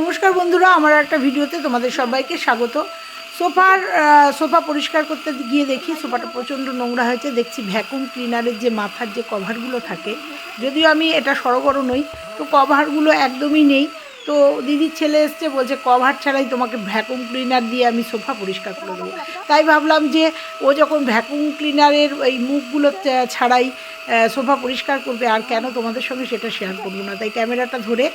নমস্কার বন্ধুরা, আমার একটা ভিডিওতে তোমাদের সবাইকে স্বাগত। সোফার সোফা পরিষ্কার করতে গিয়ে দেখি, সোফাটা প্রচণ্ড নোংরা হয়েছে। দেখছি ভ্যাকুম ক্লিনারের যে মাথার যে কভারগুলো থাকে, যদিও আমি এটা সরগর নই, তো কভারগুলো একদমই নেই। তো দিদির ছেলে এসছে, বলছে কভার ছাড়াই তোমাকে ভ্যাকুম ক্লিনার দিয়ে আমি সোফা পরিষ্কার করে দেবো। তাই ভাবলাম যে ও যখন ভ্যাকুম ক্লিনারের এই মুখগুলো ছাড়াই সোফা পরিষ্কার করবে, আর কেন তোমাদের সঙ্গে সেটা শেয়ার করব না? তাই ক্যামেরাটা ধরে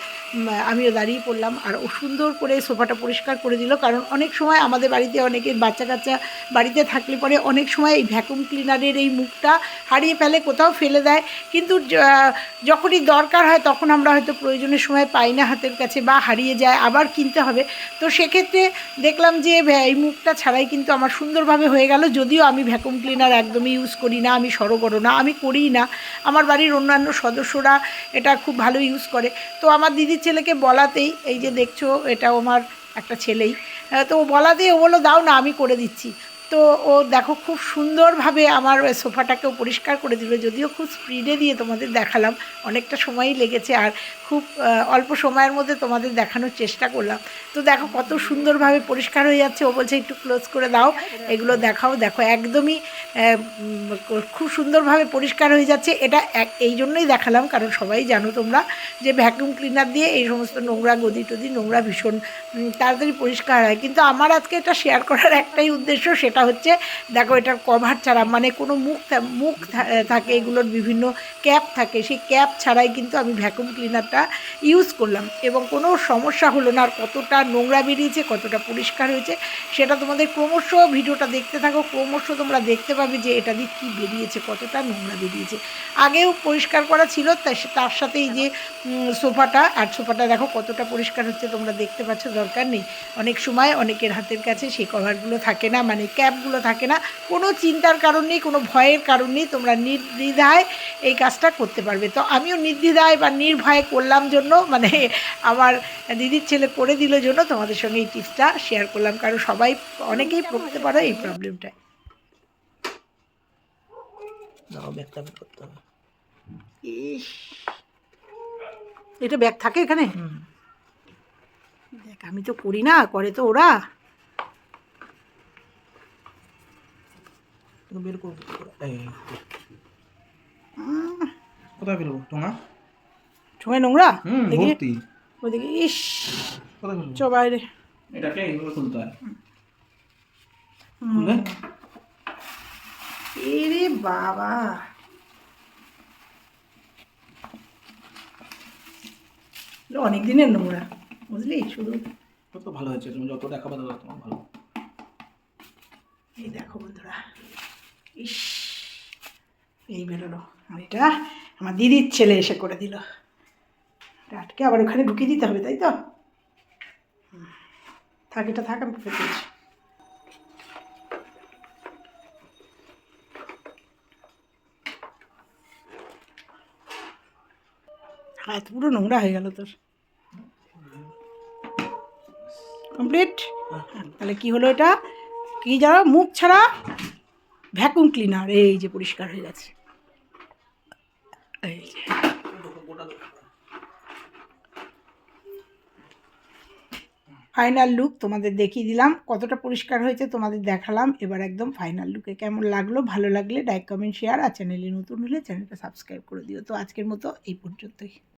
আমিও দাঁড়িয়ে পড়লাম। আর ও সুন্দর করে সোফাটা পরিষ্কার করে দিল। কারণ অনেক সময় আমাদের বাড়িতে অনেকের বাচ্চা কাচ্চা বাড়িতে থাকলে পরে অনেক সময় এই ভ্যাকুম ক্লিনারের এই মুখটা হারিয়ে ফেলে, কোথাও ফেলে দেয়। কিন্তু যখনই দরকার হয় তখন আমরা হয়তো প্রয়োজনের সময় পাই না হাতের কাছে বা হারিয়ে যায়, আবার কিনতে হবে। তো সেক্ষেত্রে দেখলাম যে এই মুখটা ছাড়াই কিন্তু আমার সুন্দরভাবে হয়ে গেল। যদিও আমি ভ্যাকুম ক্লিনার একদমই ইউজ করি না, আমি সরগর না, আমি করিই না। আমার বাড়ির অন্যান্য সদস্যরা এটা খুব ভালো ইউজ করে। তো আমার দিদির ছেলেকে বলাতেই, এই যে দেখছ এটা আমার একটা ছেলেই। তো বলাতেই ও বলল, দাও না, আমি করে দিচ্ছি। তো ও দেখো খুব সুন্দরভাবে আমার সোফাটাকেও পরিষ্কার করে দিল। যদিও খুব স্পিডে দিয়ে তোমাদের দেখালাম, অনেকটা সময়ই লেগেছে আর খুব অল্প সময়ের মধ্যে তোমাদের দেখানোর চেষ্টা করলাম। তো দেখো কত সুন্দরভাবে পরিষ্কার হয়ে যাচ্ছে। ও বলছে, একটু ক্লোজ করে দাও, এগুলো দেখাও, দেখো একদমই খুব সুন্দরভাবে পরিষ্কার হয়ে যাচ্ছে। এটা এই জন্যই দেখালাম, কারণ সবাই জানো তোমরা যে ভ্যাকুম ক্লিনার দিয়ে এই সমস্ত নোংরা, গদি টদি নোংরা ভীষণ তাড়াতাড়ি পরিষ্কার হয়। কিন্তু আমার আজকে এটা শেয়ার করার একটাই উদ্দেশ্য, সেটা হচ্ছে, দেখো এটার কভার ছাড়া মানে কোনো মুখ মুখ থাকে, এগুলোর বিভিন্ন ক্যাপ থাকে, সেই ক্যাপ ছাড়াই কিন্তু আমি ভ্যাকুম ক্লিনারটা ইউজ করলাম। এবং কোনো সমস্যা হলো না, আর কতটা নোংরা বেরিয়েছে, কতটা পরিষ্কার হয়েছে, সেটা তোমাদের ক্রমশ ভিডিওটা দেখতে থাকো, ক্রমশ তোমরা দেখতে পাবে যে এটা দিয়ে কী বেরিয়েছে, কতটা নোংরা বেরিয়েছে। আগেও পরিষ্কার করা ছিল তার সাথে এই যে সোফাটা, আর সোফাটা দেখো কতটা পরিষ্কার হচ্ছে, তোমরা দেখতে পাচ্ছ, দরকার নেই। অনেক সময় অনেকের হাতের কাছে সেই কভারগুলো থাকে না মানে ক্যাপগুলো থাকে না। কোনো চিন্তার কারণ নেই কোনো ভয়ের কারণ নেই তোমরা নির্দ্বিধায় এই কাজটা করতে পারবে। তো আমিও নির্দ্বিধায় বা নির্ভয়ে করলাম জন্য মানে আমার দিদির ছেলে করে দিল জন্য তোমাদের সঙ্গে এই টিপসটা শেয়ার করলাম। কারণ সবাই অনেকেই পড়তে পারে এই প্রবলেমটায় করতে হবে। এটা ব্যাগ থাকে এখানে? দেখ আমি তো করি না করে তো ওরা। তো বের করব এই কোথায় ফেলব? টোঙা সময় নোংরা? হুম ভর্তি। ওদিকে ইস। কোথায় ফেলব? চ বাইরে। এটাকে এইভাবে খুলতে হয়। খুলে। এরে বাবা। অনেক দিনের নোংরা বুঝলি? শুধু কত ভালো হয়েছে তুমি যত দেখাবে তত তোমার ভালো। এই দেখো বন্ধুরা। ইস এই বেরোলো। আর এটা আমার দিদির ছেলে এসে করে দিল। এটা আটকে আবার ওখানে ঢুকিয়ে দিতে হবে তাই তো। থাক এটা থাক আমি ফেলে দিচ্ছি। হাত পুরো নোংরা হয়ে গেল তোর। কমপ্লিট? তাহলে কি হলো এটা? কি জানো? মুখ ছাড়া? ভ্যাকুম ক্লিনার, এই যে পরিষ্কার হয়ে গেছে। এই যে। ফাইনাল লুক তোমাদের দেখিয়ে দিলাম, কতটা পরিষ্কার হয়েছে তোমাদের দেখালাম, এবার একদম ফাইনাল লুকে কেমন লাগল, ভালো লাগলে লাইক কমেন্ট শেয়ার আর চ্যানেলে নতুন হলে চ্যানেলটা সাবস্ক্রাইব করে দিও। তো আজকের মতো এই পর্যন্তই।